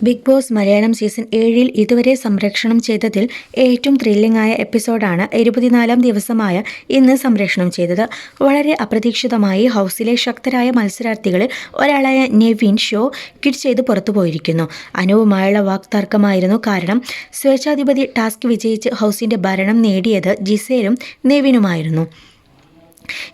Big boss Malayalam season ഏഴിൽ ഇതുവരെ സംപ്രേക്ഷണം ചെയ്തതിൽ ഏറ്റവും ത്രില്ലിംഗ് ആയ എപ്പിസോഡാണ് ഇരുപത്തിനാലാം ദിവസമായ ഇന്ന് സംപ്രേഷണം ചെയ്തത്. വളരെ അപ്രതീക്ഷിതമായി ഹൗസിലെ ശക്തരായ മത്സരാർത്ഥികളിൽ ഒരാളായ നെവിൻ ഷോ കിറ്റ് ചെയ്ത് പുറത്തുപോയിരിക്കുന്നു അനുവുമായുള്ള വാക്തർക്കമായിരുന്നു കാരണം സ്വേച്ഛാധിപതി ടാസ്ക് വിജയിച്ച് ഹൗസിന്റെ ഭരണം നേടിയത് ജിസേലും നെവിനുമായിരുന്നു.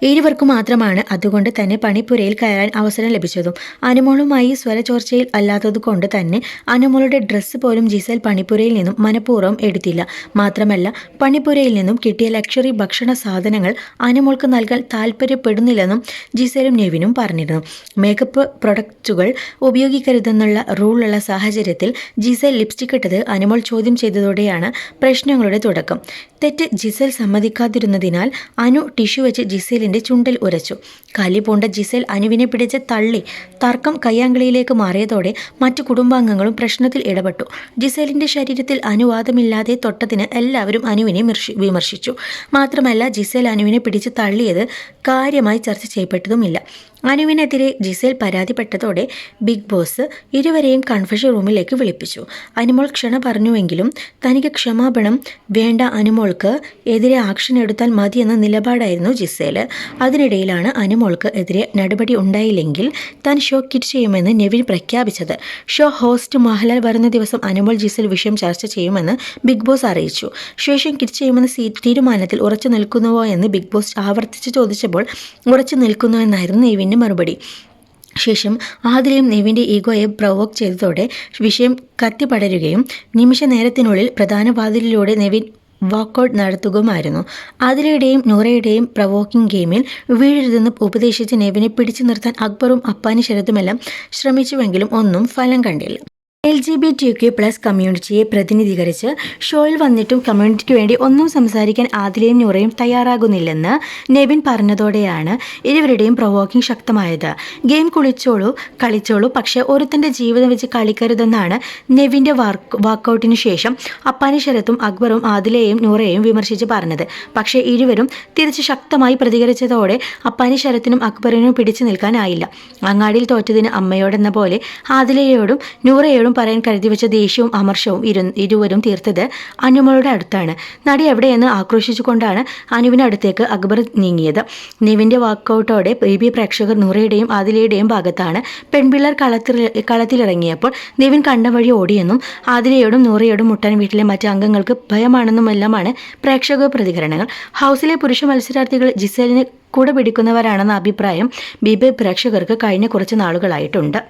ഇരുവർക്കും മാത്രമാണ് അതുകൊണ്ട് തന്നെ പണിപ്പുരയിൽ കയറാൻ അവസരം ലഭിച്ചതും. അനുമോളുമായി സ്വരചോർച്ചയിൽ അല്ലാത്തതുകൊണ്ട് തന്നെ അനുമോളുടെ ഡ്രസ്സ് പോലും ജിസൽ പണിപ്പുരയിൽ നിന്നും മനഃപൂർവം എടുത്തില്ല. മാത്രമല്ല പണിപ്പുരയിൽ നിന്നും കിട്ടിയ ലക്ഷറി ഭക്ഷണ സാധനങ്ങൾ അനുമോൾക്ക് നൽകാൻ താല്പര്യപ്പെടുന്നില്ലെന്നും ജിസലും നെവിനും പറഞ്ഞിരുന്നു. മേക്കപ്പ് പ്രൊഡക്റ്റുകൾ ഉപയോഗിക്കരുതെന്നുള്ള റൂളുള്ള സാഹചര്യത്തിൽ ജിസൽ ലിപ്സ്റ്റിക് ഇട്ടത് അനുമോൾ ചോദ്യം ചെയ്തതോടെയാണ് പ്രശ്നങ്ങളുടെ തുടക്കം. തെറ്റ് ജിസൽ സമ്മതിക്കാതിരുന്നതിനാൽ അനു ടിഷ്യൂ വെച്ച് ജിസേലിന്റെ ചുണ്ടിൽ ഉരച്ചു. കലി പൂണ്ട ജിസേൽ അനുവിനെ പിടിച്ച് തള്ളി തർക്കം കയ്യാങ്കളിയിലേക്ക് മാറിയതോടെ മറ്റു കുടുംബാംഗങ്ങളും പ്രശ്നത്തിൽ ഇടപെട്ടു. ജിസേലിന്റെ ശരീരത്തിൽ അനുവാദമില്ലാതെ തൊട്ടതിന് എല്ലാവരും അനുവിനെ വിമർശിച്ചു. മാത്രമല്ല ജിസേൽ അനുവിനെ പിടിച്ച് തള്ളിയത് കാര്യമായി ചർച്ച ചെയ്യപ്പെട്ടതുമില്ല. അനുവിനെതിരെ ജിസേൽ പരാതിപ്പെട്ടതോടെ ബിഗ് ബോസ് ഇരുവരെയും കൺഫ്യൂഷൻ റൂമിലേക്ക് വിളിപ്പിച്ചു. അനുമോൾ ക്ഷണ പറഞ്ഞുവെങ്കിലും തനിക്ക് ക്ഷമാപണം വേണ്ട അനുമോൾക്ക് എതിരെ ആക്ഷൻ എടുത്താൽ മതിയെന്ന നിലപാടായിരുന്നു ജിസേൽ. അതിനിടയിലാണ് അനുമോൾക്ക് എതിരെ നടപടി ഉണ്ടായില്ലെങ്കിൽ താൻ ഷോ കിറ്റ് ചെയ്യുമെന്ന് നെവിൻ പ്രഖ്യാപിച്ചത്. ഷോ ഹോസ്റ്റ് മോഹൻലാൽ വരുന്ന ദിവസം അനുമോൾ ജീസൽ വിഷയം ചർച്ച ചെയ്യുമെന്ന് ബിഗ് ബോസ് അറിയിച്ചു. ശേഷം കിറ്റ് ചെയ്യുമെന്ന തീരുമാനത്തിൽ ഉറച്ചു നിൽക്കുന്നുവോ എന്ന് ബിഗ് ബോസ് ആവർത്തിച്ച് ചോദിച്ചപ്പോൾ ഉറച്ചു നിൽക്കുന്നു എന്നായിരുന്നു നെവിന്റെ മറുപടി. ശേഷം ആദിലയും നെവിന്റെ ഈഗോയെ പ്രൊവോക്ക് ചെയ്തതോടെ വിഷയം കത്തിപ്പടരുകയും നിമിഷ നേരത്തിനുള്ളിൽ പ്രധാന വാതിലിലൂടെ നെവിൻ വാക്കൗട്ട് നടത്തുകയുമായിരുന്നു. ആതിരയുടെയും നൂറയുടെയും പ്രവോക്കിംഗ് ഗെയിമിൽ വീഴരുതെന്ന് ഉപദേശിച്ച് നെവിനെ പിടിച്ചു നിർത്താൻ അക്ബറും അപ്പാനി ശരത്തുമെല്ലാം ശ്രമിച്ചുവെങ്കിലും ഒന്നും ഫലം കണ്ടില്ല. L G B T Q plus കമ്മ്യൂണിറ്റിയെ പ്രതിനിധീകരിച്ച് ഷോയിൽ വന്നിട്ടും കമ്മ്യൂണിറ്റിക്ക് വേണ്ടി ഒന്നും സംസാരിക്കാൻ ആദിലയും നൂറയും തയ്യാറാകുന്നില്ലെന്ന് നെവിൻ പറഞ്ഞതോടെയാണ് ഇരുവരുടെയും പ്രൊവോക്കിംഗ് ശക്തമായത്. ഗെയിം കുളിച്ചോളൂ കളിച്ചോളൂ പക്ഷേ ഒരുത്തന്റെ ജീവിതം വെച്ച് കളിക്കരുതെന്നാണ് നെവിന്റെ വർക്ക് വാക്കൗട്ടിന് ശേഷം അപ്പാനി ശരത്തും അക്ബറും ആദിലയെയും നൂറയെയും വിമർശിച്ച് പറഞ്ഞത്. പക്ഷേ ഇരുവരും തിരിച്ച് ശക്തമായി പ്രതികരിച്ചതോടെ അപ്പാനി ശരത്തിനും അക്ബറിനും പിടിച്ചു നിൽക്കാനായില്ല. അങ്ങാടിയിൽ തോറ്റതിന് അമ്മയോടെന്ന പോലെ ആദിലയോടും നൂറയോടും എപ്പോഴും പറയാൻ കരുതി വെച്ച ദേഷ്യവും അമർഷവും ഇരു ഇരുവരും തീർത്തത് അനുമോളുടെ അടുത്താണ്. നടി എവിടെയെന്ന് ആക്രോശിച്ചുകൊണ്ടാണ് അനുവിന്റെ അടുത്തേക്ക് അക്ബർ നീങ്ങിയത്. നിവിന്റെ വാക്കൗട്ടോടെ ബി പ്രേക്ഷകർ നുറയുടെയും ആദിലയുടെയും ഭാഗത്താണ് പെൺപിള്ളേർ കളത്തിൽ കളത്തിലിറങ്ങിയപ്പോൾ നിവിൻ കണ്ട വഴി ഓടിയെന്നും ആദിലയോടും നൂറയോടും മുട്ടൻ വീട്ടിലെ മറ്റ് അംഗങ്ങൾക്ക് ഭയമാണെന്നുമെല്ലാമാണ് പ്രേക്ഷക പ്രതികരണങ്ങൾ. ഹൗസിലെ പുരുഷ മത്സരാർത്ഥികൾ ജിസേലിന് കൂടെ പിടിക്കുന്നവരാണെന്ന അഭിപ്രായം ബി ബി പ്രേക്ഷകർക്ക് കഴിഞ്ഞ കുറച്ച് നാളുകളായിട്ടുണ്ട്.